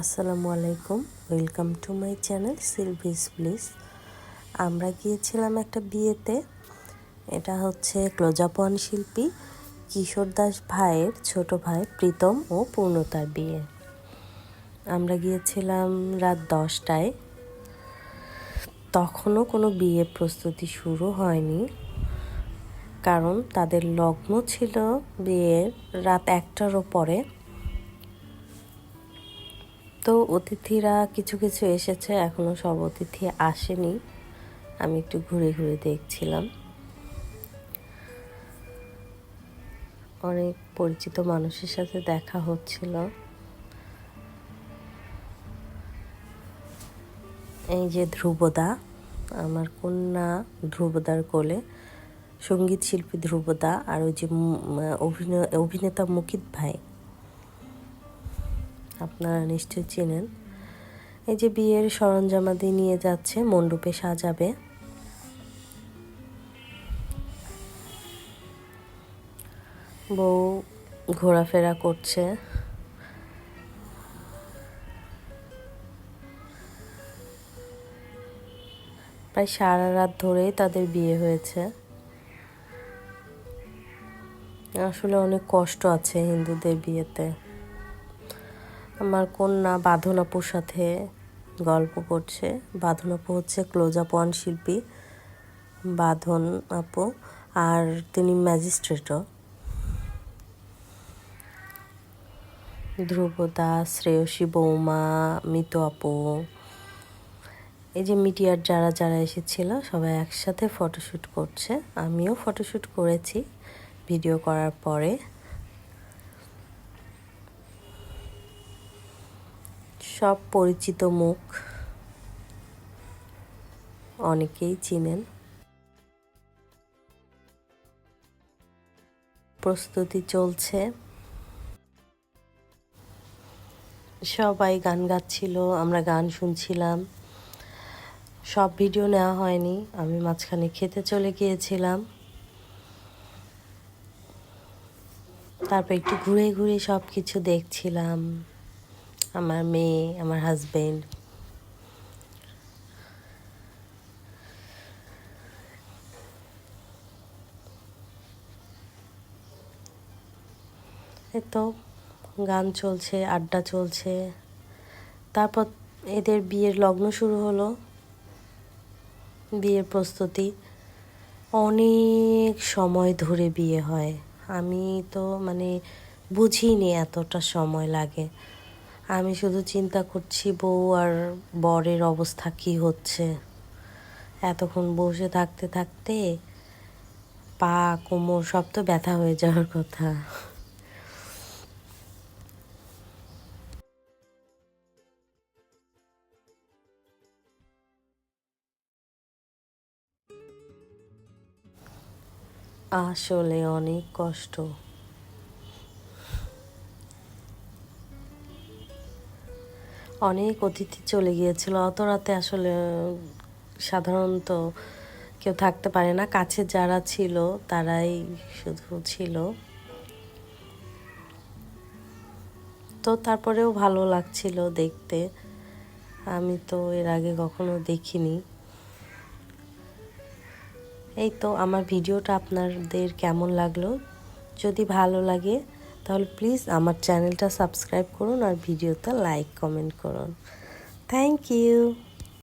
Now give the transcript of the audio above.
আসসালামু আলাইকুম। Welcome to my channel সিলভিস প্লিজ আমরা গিয়েছিলাম একটা বিয়েতে। এটা হচ্ছে ক্লোজাপন শিল্পী কিশোর দাস ভাইয়ের ছোট ভাই প্রীতম ও পূর্ণতার বিয়ে। আমরা গিয়েছিলাম রাত দশটায়। তখনও কোনো বিয়ে প্রস্তুতি শুরু হয়নি। কারণ তাদের লগ্ন ছিল বিয়ের রাত একটারও পরে। তো অতিথিরা কিছু কিছু এসেছে, এখনও সব অতিথি আসেনি। আমি একটু ঘুরে ঘুরে দেখছিলাম। অনেক পরিচিত মানুষের সাথে দেখা হচ্ছিল। এই যে ধ্রুবদা, আমার কন্যা ধ্রুবদার কোলে, সংগীত শিল্পী ধ্রুবদা আর ওই যে অভিনেতা মুকিত ভাই। আপনারা নিশ্চয়ই চেনেন। এই যে বিয়ের সরঞ্জামাদি নিয়ে যাচ্ছে, মণ্ডপে সাজাবে। বউ ঘোরাফেরা করছে। প্রায় সারা রাত ধরেই তাদের বিয়ে হয়েছে। আসলে অনেক কষ্ট আছে হিন্দুদের বিয়েতে। আমার কন্যা বাঁধন আপুর সাথে গল্প করছে। বাঁধন আপু হচ্ছে ক্লোজ আপ ওয়ান শিল্পী বাঁধন আপু আর তিনি ম্যাজিস্ট্রেটও ধ্রুব দাস শ্রেয়সী বৌমা, মিতু আপু। এই যে মিডিয়ার যারা যারা এসেছিল, সবাই একসাথে ফটোশ্যুট করছে। আমিও ফটোশ্যুট করেছি ভিডিও করার পরে। সব পরিচিত মুখ অনেকেই চিনেন। প্রস্তুতি চলছে। সবাই গান গাচ্ছিল, আমরা গান শুনছিলাম। সব ভিডিও নেওয়া হয়নি, আমি মাঝখানে খেতে চলে গিয়েছিলাম। তারপর একটু ঘুরে ঘুরে সব কিছু দেখছিলাম। আমার মেয়ে, আমার হাজবেন্ড তো গান চলছে, আড্ডা চলছে। তারপর এদের বিয়ের লগ্ন শুরু হলো। বিয়ের প্রস্তুতি। অনেক সময় ধরে বিয়ে হয়। আমি তো মানে বুঝিনি এতটা সময় লাগে। আমি শুধু চিন্তা করছি বউ আর বরের অবস্থা কি হচ্ছে। এতক্ষণ বসে থাকতে থাকতে পা, কোমর সব তো ব্যথা হয়ে যাওয়ার কথা। আসলে অনেক কষ্ট। অনেক অতিথি চলে গিয়েছিল। অত রাতে আসলে, সাধারণত কেউ থাকতে পারে না। কাছে যারা ছিল, তারাই শুধু ছিল। তো তারপরেও ভালো লাগছিল দেখতে। আমি তো এর আগে কখনো দেখিনি। এই তো, আমার ভিডিওটা আপনাদের কেমন লাগল? যদি ভালো লাগে তাহলে প্লিজ আমার চ্যানেলটা সাবস্ক্রাইব করুন আর ভিডিওটা লাইক কমেন্ট করুন। Thank you